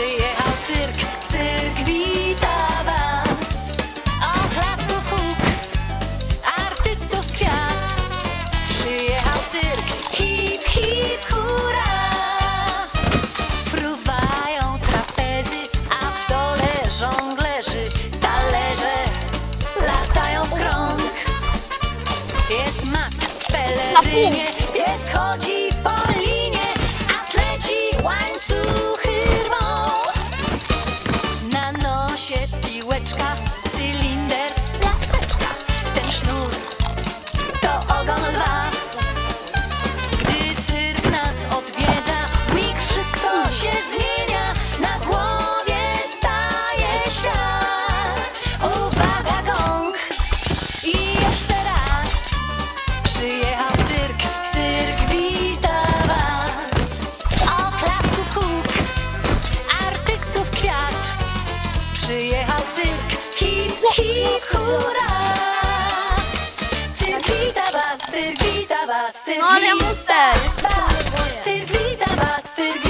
Przyjechał cyrk, cyrk wita was. Oklasków huk, artystów kwiat. Przyjechał cyrk, hip, hip, hura. Fruwają trapezy, a w dole żonglerzy Talerze latają w krąg. Jest mak w pelerynie, pies chodzi się piłeczka, cylinder, laseczka. Ten sznur cyk, hip, hip, hura! Cyrk wita was, cyrk wita was, cyrk wita was, cyrk wita was, cyrk